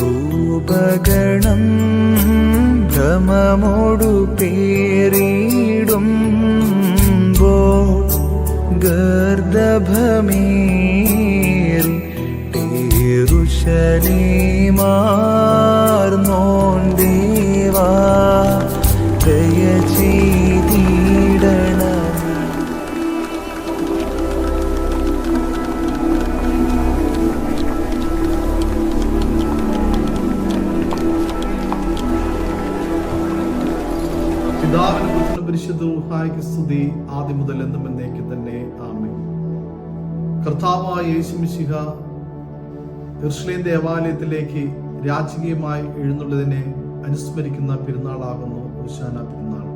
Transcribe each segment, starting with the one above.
രൂപഗണം ഭ്രമമോടു പേരിടുമ്പോ ഗർദഭമേറി പേരുശലേമാർന്നോൻ സ്തുതി ആദ്യം മുതൽ എന്നും എന്നേക്ക് തന്നെ. ആമേ കർത്താവായ യേശുമിശിഹ ദേവാലയത്തിലേക്ക് രാജകീയമായി എഴുന്നള്ളതിനെ അനുസ്മരിക്കുന്ന പെരുന്നാളാകുന്നു ഓശാന പെരുന്നാൾ.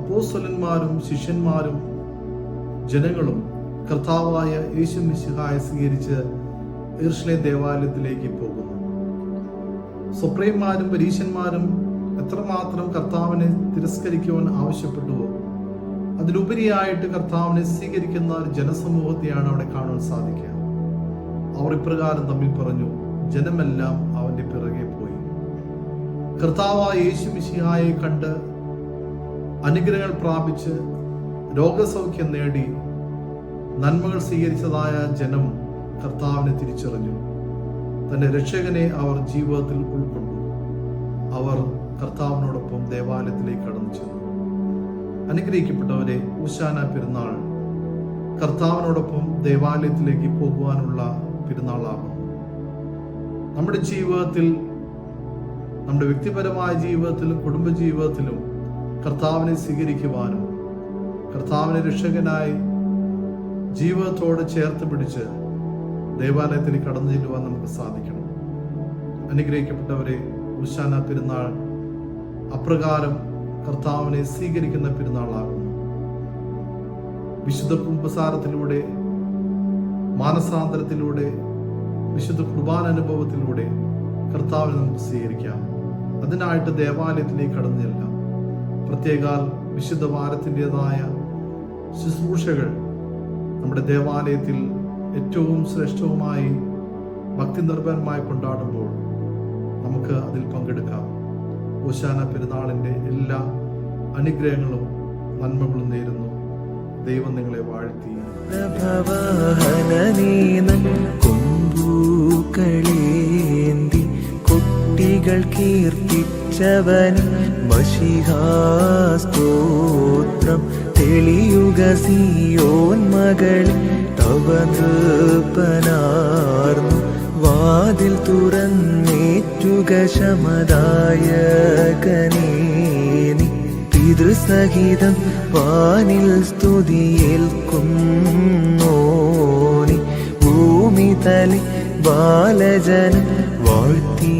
അപ്പോസ്വലന്മാരും ശിഷ്യന്മാരും ജനങ്ങളും കർത്താവായ യേശു മിശിഹായെ സ്വീകരിച്ച് ഇർഷ്ലേം ദേവാലയത്തിലേക്ക് പോകുന്നു. സുപ്രീംമാരും പരീശന്മാരും എത്രമാത്രം കർത്താവിനെ തിരസ്കരിക്കുവാൻ ആവശ്യപ്പെട്ടുവോ അതിലുപരിയായിട്ട് കർത്താവിനെ സ്വീകരിക്കുന്ന ഒരു ജനസമൂഹത്തെയാണ് അവിടെ കാണാൻ സാധിക്കുക. അവർ ഇപ്രകാരം തമ്മിൽ പറഞ്ഞു ജനമെല്ലാം അവന്റെ പിറകെ പോയി. കർത്താവായ യേശു മിശിഹായെ കണ്ട് അനുഗ്രഹങ്ങൾ പ്രാപിച്ച് രോഗസൗഖ്യം നേടി നന്മകൾ സ്വീകരിച്ചതായ ജനം കർത്താവിനെ തിരിച്ചറിഞ്ഞു. തന്റെ രക്ഷകനെ അവർ ജീവിതത്തിൽ ഉൾക്കൊണ്ടു. അവർ കർത്താവിനോടൊപ്പം ദേവാലയത്തിലേക്ക് കടന്നു ചെന്നു. അനുഗ്രഹിക്കപ്പെട്ടവരെ ഊശാന പെരുന്നാൾ. കർത്താവിനോടൊപ്പം ദേവാലയത്തിലേക്ക് പോകുവാനുള്ള പെരുന്നാളാകുന്നു. നമ്മുടെ ജീവിതത്തിൽ നമ്മുടെ വ്യക്തിപരമായ ജീവിതത്തിലും കുടുംബജീവിതത്തിലും കർത്താവിനെ സ്വീകരിക്കുവാനും കർത്താവിനെ രക്ഷകനായി ജീവിതത്തോട് ചേർത്ത് പിടിച്ച് ദേവാലയത്തിൽ കടന്നു ചെല്ലുവാൻ നമുക്ക് സാധിക്കണം. അനുഗ്രഹിക്കപ്പെട്ടവരെ ഉഷാന പെരുന്നാൾ അപ്രകാരം കർത്താവിനെ സ്വീകരിക്കുന്ന പെരുന്നാളാകുന്നു. വിശുദ്ധ കുംഭസാരത്തിലൂടെ മാനസാന്തരത്തിലൂടെ വിശുദ്ധ കുർബാന അനുഭവത്തിലൂടെ കർത്താവിനെ നമുക്ക് സ്വീകരിക്കാം. അതിനായിട്ട് ദേവാലയത്തിലേക്ക് കടന്നു ചെല്ലാം. പ്രത്യേകാൽ വിശുദ്ധ വാരത്തിന്റെതായ ശുശ്രൂഷകൾ നമ്മുടെ ദേവാലയത്തിൽ ഏറ്റവും ശ്രേഷ്ഠവുമായി ഭക്തി നിർഭരമായി കൊണ്ടാടുമ്പോൾ നമുക്ക് അതിൽ പങ്കെടുക്കാം. ഓശാന പെരുന്നാളിന്റെ എല്ലാ അനുഗ്രഹങ്ങളും നന്മകളും നേരുന്നു. ദൈവം നിങ്ങളെ വാഴ്ത്തി. കൊമ്പൂക്കളേന്തി കുട്ടികൾ കീർത്തിച്ചവൻ മഷിഹാസ്തോത്രം തെളിയുക സിയോൻ മകൾ തവ നൃപ്പനാർന്നു വാതിൽ തുറന്നേറ്റുക ശമദായകനേനി പിതൃസഹിതം വാനിൽ സ്തുതിയേൽക്കുന്നോനി ഭൂമി തലി ബാലജനം വാഴ്ത്തി